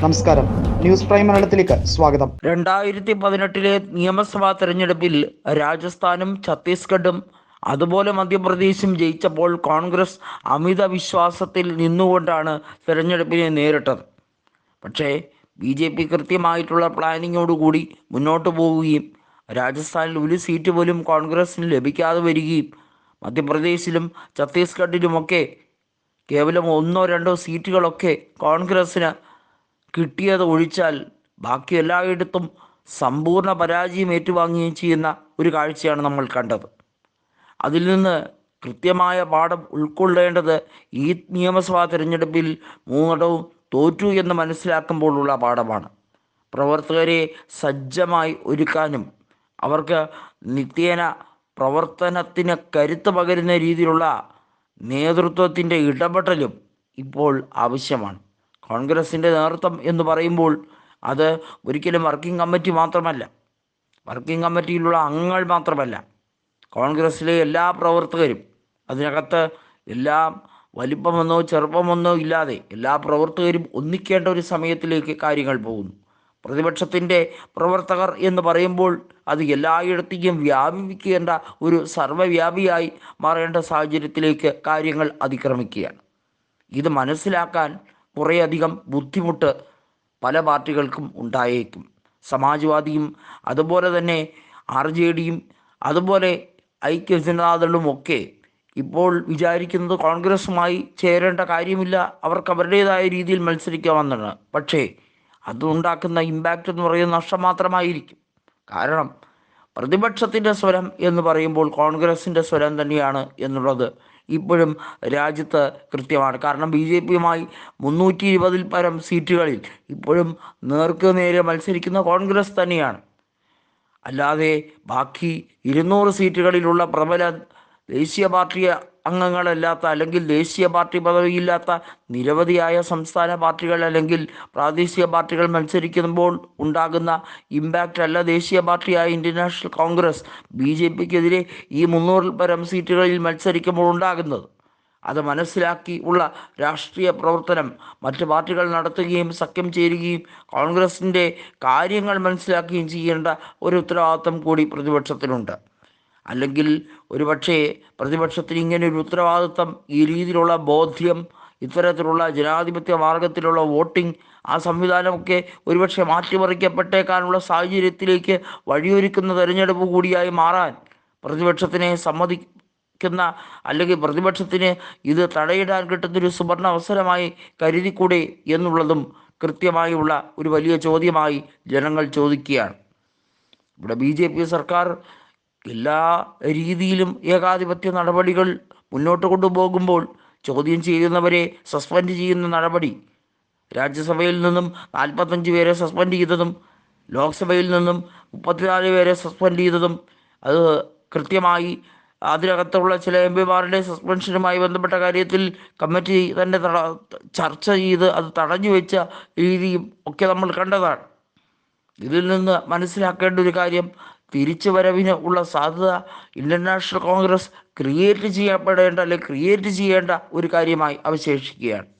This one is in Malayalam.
നമസ്കാരം. ന്യൂസ് പ്രൈം മലയാളത്തിലേക്ക് സ്വാഗതം. രണ്ടായിരത്തി പതിനെട്ടിലെ നിയമസഭാ തെരഞ്ഞെടുപ്പിൽ രാജസ്ഥാനും ഛത്തീസ്ഗഡും അതുപോലെ മധ്യപ്രദേശും ജയിച്ചപ്പോൾ കോൺഗ്രസ് അമിത വിശ്വാസത്തിൽ നിന്നുകൊണ്ടാണ് തെരഞ്ഞെടുപ്പിനെ നേരിട്ടത്. പക്ഷേ ബി ജെ പി കൃത്യമായിട്ടുള്ള പ്ലാനിങ്ങോടുകൂടി മുന്നോട്ട് പോവുകയും രാജസ്ഥാനിൽ ഒരു സീറ്റ് പോലും കോൺഗ്രസിന് ലഭിക്കാതെ വരികയും മധ്യപ്രദേശിലും ഛത്തീസ്ഗഡിലുമൊക്കെ കേവലം ഒന്നോ രണ്ടോ സീറ്റുകളൊക്കെ കോൺഗ്രസ്സിന് കിട്ടിയത് ഒഴിച്ചാൽ ബാക്കി എല്ലായിടത്തും സമ്പൂർണ പരാജയം ഏറ്റുവാങ്ങുകയും ചെയ്യുന്ന ഒരു കാഴ്ചയാണ് നമ്മൾ കണ്ടത്. അതിൽ നിന്ന് കൃത്യമായ പാഠം ഉൾക്കൊള്ളേണ്ടത് ഈ നിയമസഭാ തിരഞ്ഞെടുപ്പിൽ മൂന്നിടവും തോറ്റു എന്ന് മനസ്സിലാക്കുമ്പോഴുള്ള പാഠമാണ്. പ്രവർത്തകരെ സജ്ജമായി ഒരുക്കാനും അവർക്ക് നിത്യേന പ്രവർത്തനത്തിന് കരുത്ത് പകരുന്ന രീതിയിലുള്ള നേതൃത്വത്തിന്റെ ഇടപെടലും ഇപ്പോൾ ആവശ്യമാണ്. കോൺഗ്രസിന്റെ നേതൃത്വം എന്ന് പറയുമ്പോൾ അത് ഒരിക്കലും വർക്കിംഗ് കമ്മിറ്റി മാത്രമല്ല. വർക്കിംഗ് കമ്മിറ്റിയിലുള്ള അംഗങ്ങൾ മാത്രമല്ല. കോൺഗ്രസ്സിലെ എല്ലാ പ്രവർത്തകരും അതിനകത്ത് എല്ലാം വലിപ്പമെന്നോ ചെറുപ്പമെന്നോ ഇല്ലാതെ എല്ലാ പ്രവർത്തകരും ഒന്നിക്കേണ്ട ഒരു സമയത്തിലേക്ക് കാര്യങ്ങൾ പോകുന്നു. പ്രതിപക്ഷത്തിന്റെ പ്രവർത്തകർ എന്ന് പറയുമ്പോൾ അത് എല്ലായിടത്തേക്കും വ്യാപിപ്പിക്കേണ്ട ഒരു സർവവ്യാപിയായി മാറേണ്ട സാഹചര്യത്തിലേക്ക് കാര്യങ്ങൾ അതിക്രമിക്കുകയാണ്. ഇത് മനസ്സിലാക്കാൻ കുറേയധികം ബുദ്ധിമുട്ട് പല പാർട്ടികൾക്കും ഉണ്ടായേക്കും. സമാജ്വാദിയും അതുപോലെ തന്നെ ആർ ജെ ഡിയും അതുപോലെ ഐക്യ ജനതാദളും ഒക്കെ ഇപ്പോൾ വിചാരിക്കുന്നത് കോൺഗ്രസുമായി ചേരേണ്ട കാര്യമില്ല. അവർക്ക് അവരുടേതായ രീതിയിൽ മത്സരിക്കാമെന്നാണ് പക്ഷേ അതുണ്ടാക്കുന്ന ഇമ്പാക്റ്റ് എന്ന് പറയുന്ന നഷ്ടം മാത്രമായിരിക്കും. കാരണം പ്രതിപക്ഷത്തിന്റെ സ്വരം എന്ന് പറയുമ്പോൾ കോൺഗ്രസിന്റെ സ്വരം തന്നെയാണ് എന്നുള്ളത്. ഇപ്പോഴും രാജ്യത്ത് കൃത്യമാണ്. കാരണം ബി ജെ പിയുമായി മുന്നൂറ്റി ഇരുപതിൽ പരം സീറ്റുകളിൽ ഇപ്പോഴും നേർക്ക് നേരെ മത്സരിക്കുന്ന കോൺഗ്രസ് തന്നെയാണ്. അല്ലാതെ ബാക്കി ഇരുന്നൂറ് സീറ്റുകളിലുള്ള പ്രബല ദേശീയ പാർട്ടി അംഗങ്ങളല്ലാത്ത അല്ലെങ്കിൽ ദേശീയ പാർട്ടി പദവിയില്ലാത്ത നിരവധിയായ സംസ്ഥാന പാർട്ടികൾ അല്ലെങ്കിൽ പ്രാദേശിക പാർട്ടികൾ മത്സരിക്കുമ്പോൾ ഉണ്ടാകുന്ന ഇമ്പാക്റ്റ് അല്ല ദേശീയ പാർട്ടിയായ Indian National Congress. B J പിക്കെതിരെ ഈ മുന്നൂറിൽ പരം സീറ്റുകളിൽ മത്സരിക്കുമ്പോൾ ഉണ്ടാകുന്നത്. അത് മനസ്സിലാക്കി ഉള്ള രാഷ്ട്രീയ പ്രവർത്തനം മറ്റ് പാർട്ടികൾ നടത്തുകയും സഖ്യം ചേരുകയും കോൺഗ്രസിന്റെ കാര്യങ്ങൾ മനസ്സിലാക്കുകയും ചെയ്യേണ്ട ഒരു ഉത്തരവാദിത്വം കൂടി പ്രതിപക്ഷത്തിനുണ്ട്. അല്ലെങ്കിൽ ഒരുപക്ഷെ പ്രതിപക്ഷത്തിന് ഇങ്ങനെ ഒരു ഉത്തരവാദിത്വം ഈ രീതിയിലുള്ള ബോധ്യം ഇത്തരത്തിലുള്ള ജനാധിപത്യ മാർഗത്തിലുള്ള വോട്ടിംഗ് ആ സംവിധാനമൊക്കെ ഒരുപക്ഷെ മാറ്റിമറിക്കപ്പെട്ടേക്കാനുള്ള സാഹചര്യത്തിലേക്ക് വഴിയൊരുക്കുന്ന തെരഞ്ഞെടുപ്പ് കൂടിയായി മാറാൻ പ്രതിപക്ഷത്തിനെ സമ്മതിക്കുന്ന അല്ലെങ്കിൽ പ്രതിപക്ഷത്തിന് ഇത് തടയിടാൻ കിട്ടുന്നൊരു സുവർണ അവസരമായി കരുതിക്കൂടെ എന്നുള്ളതും കൃത്യമായുള്ള ഒരു വലിയ ചോദ്യമായി ജനങ്ങൾ ചോദിക്കുകയാണ്. ഇവിടെ ബി സർക്കാർ എല്ലാ രീതിയിലും ഏകാധിപത്യ നടപടികൾ മുന്നോട്ട് കൊണ്ടുപോകുമ്പോൾ ചോദ്യം ചെയ്യുന്നവരെ സസ്പെൻഡ് ചെയ്യുന്ന നടപടി. രാജ്യസഭയിൽ നിന്നും നാൽപ്പത്തഞ്ച് പേരെ സസ്പെൻഡ് ചെയ്തതും ലോക്സഭയിൽ നിന്നും മുപ്പത്തിനാല് പേരെ സസ്പെൻഡ് ചെയ്തതും അത് കൃത്യമായി അതിനകത്തുള്ള ചില എം പിമാരുടെ സസ്പെൻഷനുമായി ബന്ധപ്പെട്ട കാര്യത്തിൽ കമ്മിറ്റി തന്നെ ചർച്ച ചെയ്ത് അത് തടഞ്ഞു വെച്ച രീതിയും ഒക്കെ നമ്മൾ കണ്ടതാണ്. ഇതിൽ നിന്ന് മനസ്സിലാക്കേണ്ട ഒരു കാര്യം തിരിച്ചു വരവിന് ഉള്ള സാധ്യത ഇന്ത്യൻ നാഷണൽ കോൺഗ്രസ് ക്രിയേറ്റ് ചെയ്യപ്പെടേണ്ട അല്ലെങ്കിൽ ക്രിയേറ്റ് ചെയ്യേണ്ട ഒരു കാര്യമായി അവശേഷിക്കുകയാണ്.